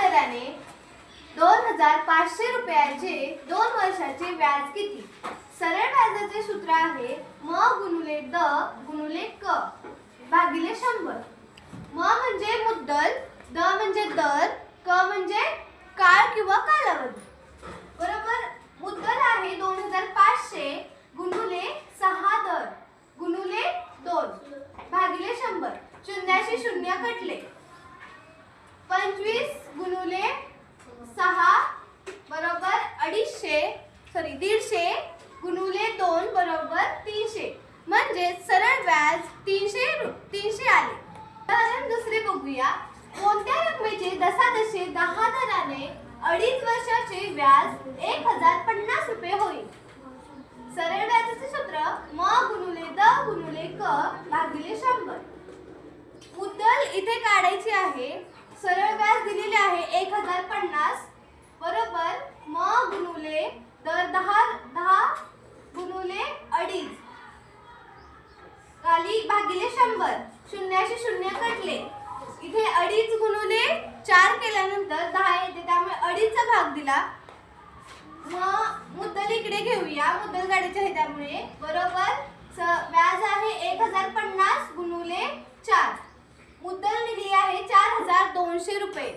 दराने दोन हजार पाचशे रुपयाचे दोन वर्षाचे व्याज किती? सरळ व्याजाचे सूत्र आहे म गुणुले द गुणुले क भागिले शंभर. म म्हणजे मुद्दल द म्हणजे दर क म्हणजे काळ किंवा कालावधी. बरोबर? मुद्दल आहे दोन हजार पाचशे गुणुले सहा दर गुणुले दोन भागिले शंभर. शून्याशी शून्य कटले पंचवीस गुणुले सहा बरोबर अडीचशे सॉरी दीडशे गुणुले दोन बरोबर तीनशे. म्हणजे सरळ व्याज तीनशे तीनशे आले. उदाहरण दुसरे बघूया. कोणत्या रकमेचे दशादशे दहा दराने अडीच वर्षाचे व्याज एक हजार पन्नास रुपये होईल? सरळ व्याजाचे सूत्र म गुणुले द गुणुले क भागिले शंभर. मुद्दल इथे काढायची आहे. सरळ व्याज दिलेली अडीच भागिले शंभर. शून्याशी शून्य कटले. इथे अडीच गुणुले चार केल्यानंतर दहा येते. त्यामुळे अडीचचा भाग दिला. मग मुद्दल इकडे घेऊया. मुद्दल गाडीचे आहे त्यामुळे. बरोबर? व्याज आहे एक हजार पन्नास गुणूले चार. मुद्दल निधी आहे चार हजार दोनशे रुपये.